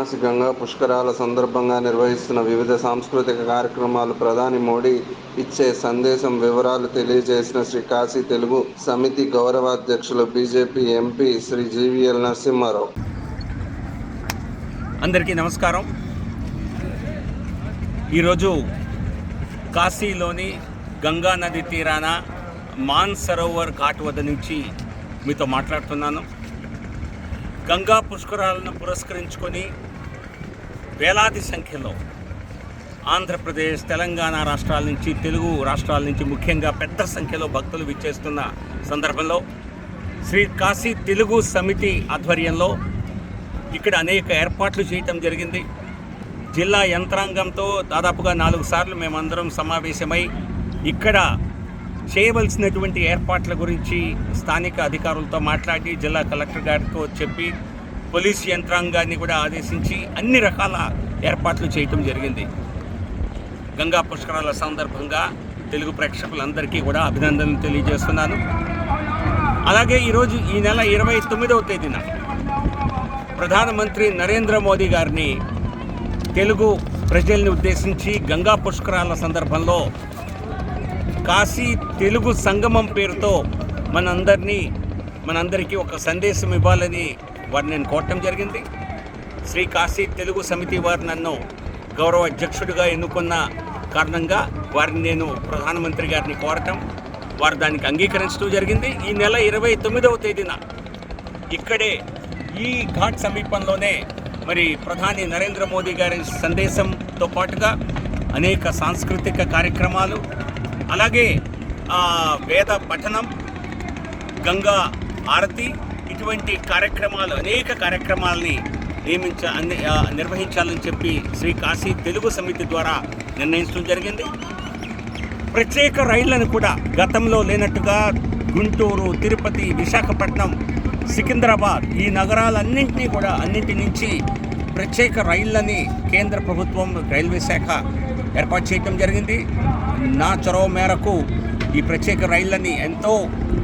వారణాసి గంగా పుష్కరాల సందర్భంగా నిర్వహిస్తున్న వివిధ సాంస్కృతిక కార్యక్రమాలు ప్రధాని మోడీ ఇచ్చే సందేశం వివరాలు తెలియజేసిన శ్రీ కాశీ తెలుగు సమితి గౌరవాధ్యక్షులు బీజేపీ ఎంపీ శ్రీ జీవీఎల్ నరసింహారావు. అందరికీ నమస్కారం. ఈరోజు కాశీలోని గంగా నది తీరాన మాన్ సరోవర్ ఘాట్ వద్ద నుంచి మీతో మాట్లాడుతున్నాను. గంగా పుష్కరాలను పురస్కరించుకొని వేలాది సంఖ్యలో ఆంధ్రప్రదేశ్ తెలంగాణ రాష్ట్రాల నుంచి తెలుగు రాష్ట్రాల నుంచి ముఖ్యంగా పెద్ద సంఖ్యలో భక్తులు విచ్చేస్తున్న సందర్భంలో శ్రీ కాశీ తెలుగు సమితి ఆధ్వర్యంలో ఇక్కడ అనేక ఏర్పాట్లు చేయటం జరిగింది. జిల్లా యంత్రాంగంతో దాదాపుగా నాలుగు సార్లు మేమందరం సమావేశమై ఇక్కడ చేయవలసినటువంటి ఏర్పాట్ల గురించి స్థానిక అధికారులతో మాట్లాడి జిల్లా కలెక్టర్ గారితో చెప్పి పోలీస్ యంత్రాంగాన్ని కూడా ఆదేశించి అన్ని రకాల ఏర్పాట్లు చేయటం జరిగింది. గంగా పుష్కరాల సందర్భంగా తెలుగు ప్రేక్షకులందరికీ కూడా అభినందనలు తెలియజేస్తున్నాను. అలాగే ఈరోజు ఈ నెల ఇరవై తొమ్మిదవ తేదీన ప్రధానమంత్రి నరేంద్ర మోదీ గారిని తెలుగు ప్రజల్ని ఉద్దేశించి గంగా పుష్కరాల సందర్భంలో కాశీ తెలుగు సంగమం పేరుతో మనందరినీ మనందరికీ ఒక సందేశం ఇవ్వాలని వారిని నేను కోరటం జరిగింది. శ్రీ కాశీ తెలుగు సమితి వారు నన్ను గౌరవ అధ్యక్షుడిగా ఎన్నుకున్న కారణంగా వారిని నేను ప్రధానమంత్రి గారిని కోరటం వారు దానికి అంగీకరించడం జరిగింది. ఈ నెల ఇరవై తొమ్మిదవ తేదీన ఇక్కడే ఈ ఘాట్ సమీపంలోనే మరి ప్రధాని నరేంద్ర మోదీ గారి సందేశంతో పాటుగా అనేక సాంస్కృతిక కార్యక్రమాలు అలాగే వేద పఠనం గంగా ఆరతి ఇటువంటి కార్యక్రమాలు అనేక కార్యక్రమాలని నియమించ నిర్వహించాలని చెప్పి శ్రీ కాశీ తెలుగు సమితి ద్వారా నిర్ణయించడం జరిగింది. ప్రత్యేక రైళ్ళను కూడా గతంలో లేనట్టుగా గుంటూరు తిరుపతి విశాఖపట్నం సికింద్రాబాద్ ఈ నగరాలన్నింటినీ కూడా అన్నింటి నుంచి ప్రత్యేక రైళ్ళని కేంద్ర ప్రభుత్వం రైల్వే శాఖ ఏర్పాటు చేయడం జరిగింది. నా చొరవ మేరకు ఈ ప్రత్యేక రైళ్ళని ఎంతో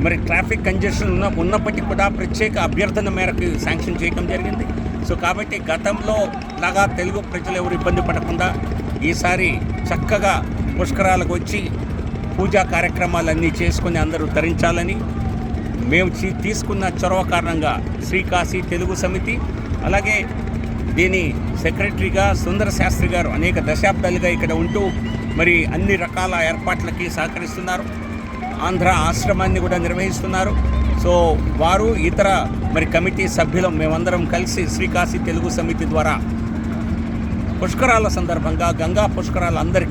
మరి ట్రాఫిక్ కంజెషన్ ఉన్న ఉన్నప్పటికీ కూడా ప్రత్యేక అభ్యర్థన మేరకు శాంక్షన్ చేయడం జరిగింది. సో కాబట్టి గతంలో లాగా తెలుగు ప్రజలు ఎవరు ఇబ్బంది పడకుండా ఈసారి చక్కగా పుష్కరాలకు వచ్చి పూజా కార్యక్రమాలన్నీ చేసుకుని అందరూ ధరించాలని మేము తీసుకున్న చొరవ కారణంగా శ్రీకాశీ తెలుగు సమితి అలాగే దీని సెక్రటరీగా సుందర శాస్త్రి గారు అనేక దశాబ్దాలుగా ఇక్కడ ఉంటూ మరి అన్ని రకాల ఏర్పాట్లకి సహకరిస్తున్నారు. ఆంధ్ర ఆశ్రమాన్ని కూడా నిర్వహిస్తున్నారు. సో వారు ఇతర మరి కమిటీ సభ్యులం మేమందరం కలిసి శ్రీకాశి తెలుగు సమితి ద్వారా పుష్కరాల సందర్భంగా గంగా పుష్కరాలు అందరికీ